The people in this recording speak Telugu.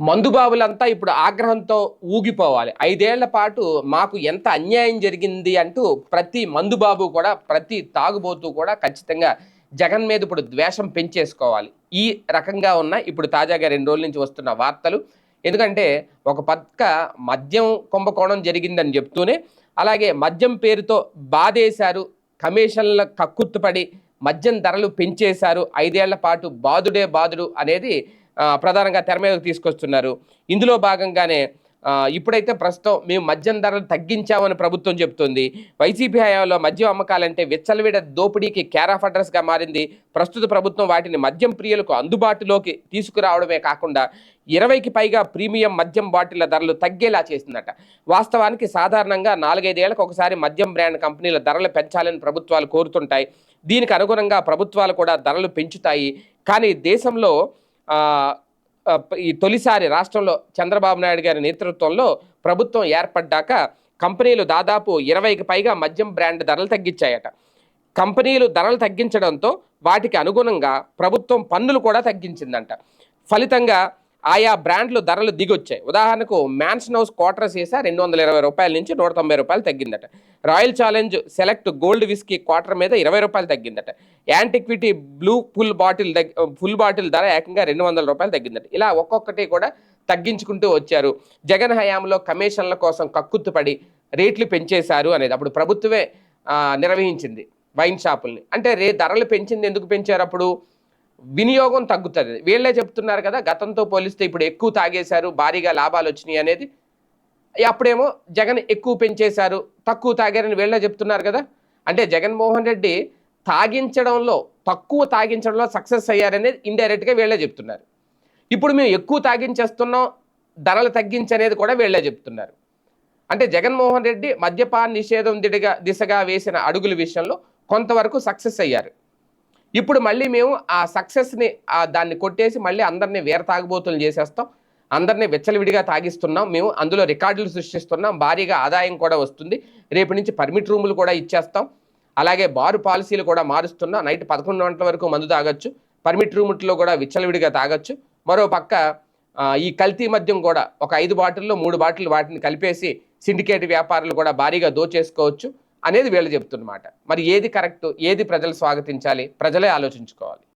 మందుబాబులంతా ఇప్పుడు ఆగ్రహంతో ఊగిపోవాలి. ఐదేళ్ళ పాటు మాకు ఎంత అన్యాయం జరిగింది అంటూ ప్రతి మందుబాబు కూడా ప్రతి తాగుబోతూ కూడా ఖచ్చితంగా జగన్ మీద ఇప్పుడు ద్వేషం పెంచేసుకోవాలి. ఈ రకంగా ఉన్న ఇప్పుడు తాజాగా రెండు రోజుల నుంచి వస్తున్న వార్తలు. ఎందుకంటే ఒక పక్క మద్యం కుంభకోణం జరిగిందని చెప్తూనే అలాగే మద్యం పేరుతో బాధేశారు కమిషన్ల కక్కుర్తుపడి మద్యం ధరలు పెంచేశారు ఐదేళ్ళ పాటు బాదుడే బాదుడు అనేది ప్రధానంగా తెర మీదకు తీసుకొస్తున్నారు. ఇందులో భాగంగానే ఇప్పుడైతే ప్రస్తుతం మేము మద్యం ధరలు తగ్గించామని ప్రభుత్వం చెబుతుంది వైసీపీ హయాంలో మద్యం అమ్మకాలంటే విచ్చలవిడ దోపిడీకి క్యారాఫ్ అడ్రస్గా మారింది. ప్రస్తుత ప్రభుత్వం వాటిని మద్యం ప్రియులకు అందుబాటులోకి తీసుకురావడమే కాకుండా ఇరవైకి పైగా ప్రీమియం మద్యం బాటిళ్ళ ధరలు తగ్గేలా చేసిందట. వాస్తవానికి సాధారణంగా నాలుగైదేళ్ళకు ఒకసారి మద్యం బ్రాండ్ కంపెనీల ధరలు పెంచాలని ప్రభుత్వాలు కోరుతుంటాయి. దీనికి అనుగుణంగా ప్రభుత్వాలు కూడా ధరలు పెంచుతాయి. కానీ దేశంలో ఈ తొలిసారి రాష్ట్రంలో చంద్రబాబు నాయుడు గారి నేతృత్వంలో ప్రభుత్వం ఏర్పడ్డాక కంపెనీలు దాదాపు ఇరవైకి పైగా మద్యం బ్రాండ్ ధరలు తగ్గించాయట. కంపెనీలు ధరలు తగ్గించడంతో వాటికి అనుగుణంగా ప్రభుత్వం పన్నులు కూడా తగ్గించిందంట. ఫలితంగా ఆయా బ్రాండ్లు ధరలు దిగొచ్చాయి. ఉదాహరణకు మ్యాన్షన్ హౌస్ క్వార్టర్ వేసా రెండు వందల ఇరవై రూపాయల నుంచి నూట తొంభై రూపాయలు తగ్గిందట. Royal Challenge Select Gold whisky quarter మీద ఇరవై రూపాయలు తగ్గిందట. యాంటిక్విటీ బ్లూ ఫుల్ బాటిల్ దగ్గ ఫుల్ బాటిల్ ధర ఏకంగా రెండు వందల రూపాయలు తగ్గిందట. ఇలా ఒక్కొక్కటి కూడా తగ్గించుకుంటూ వచ్చారు. జగన్ హయాంలో కమిషన్ల కోసం కక్కుత్తుపడి రేట్లు పెంచేశారు అనేది అప్పుడు ప్రభుత్వమే నిర్వహించింది వైన్ షాపుల్ని. అంటే రే ధరలు పెంచింది ఎందుకు పెంచారు అప్పుడు? వినియోగం తగ్గుతుంది. వీళ్ళే చెప్తున్నారు కదా గతంతో పోలిస్తే ఇప్పుడు ఎక్కువ తాగేశారు భారీగా లాభాలు వచ్చినాయి అనేది. అప్పుడేమో జగన్ ఎక్కువ పెంచేశారు తక్కువ తాగారని వీళ్ళే చెప్తున్నారు కదా. అంటే జగన్మోహన్ రెడ్డి తాగించడంలో తక్కువ తాగించడంలో సక్సెస్ అయ్యారనేది ఇండైరెక్ట్గా వీళ్ళే చెప్తున్నారు. ఇప్పుడు మేము ఎక్కువ తాగించేస్తున్నాం ధరలు తగ్గించనేది కూడా వీళ్ళే చెప్తున్నారు. అంటే జగన్మోహన్ రెడ్డి మద్యపాన నిషేధం దిడిగా దిశగా వేసిన అడుగుల విషయంలో కొంతవరకు సక్సెస్ అయ్యారు. ఇప్పుడు మళ్ళీ మేము ఆ సక్సెస్ని దాన్ని కొట్టేసి మళ్ళీ అందరినీ వేర తాగుబోతులు చేసేస్తాం. అందరినీ విచ్చలవిడిగా తాగిస్తున్నాం. మేము అందులో రికార్డులు సృష్టిస్తున్నాం. భారీగా ఆదాయం కూడా వస్తుంది. రేపు నుంచి పర్మిట్ రూములు కూడా ఇచ్చేస్తాం. అలాగే బారు పాలసీలు కూడా మారుస్తున్నాం. నైట్ పదకొండు గంటల వరకు మందు తాగొచ్చు. పర్మిట్ రూముట్లో కూడా విచ్చలవిడిగా తాగొచ్చు. మరో పక్క ఈ కల్తీ మద్యం కూడా ఒక ఐదు బాటిల్లో మూడు బాటిల్ వాటిని కలిపేసి సిండికేట్ వ్యాపారులు కూడా భారీగా దోచేసుకోవచ్చు. అనేది వీళ్ళు చెప్తున్నమాట. మరి ఏది కరెక్ట్ ఏది ప్రజలు స్వాగతించాలి ప్రజలే ఆలోచించుకోవాలి.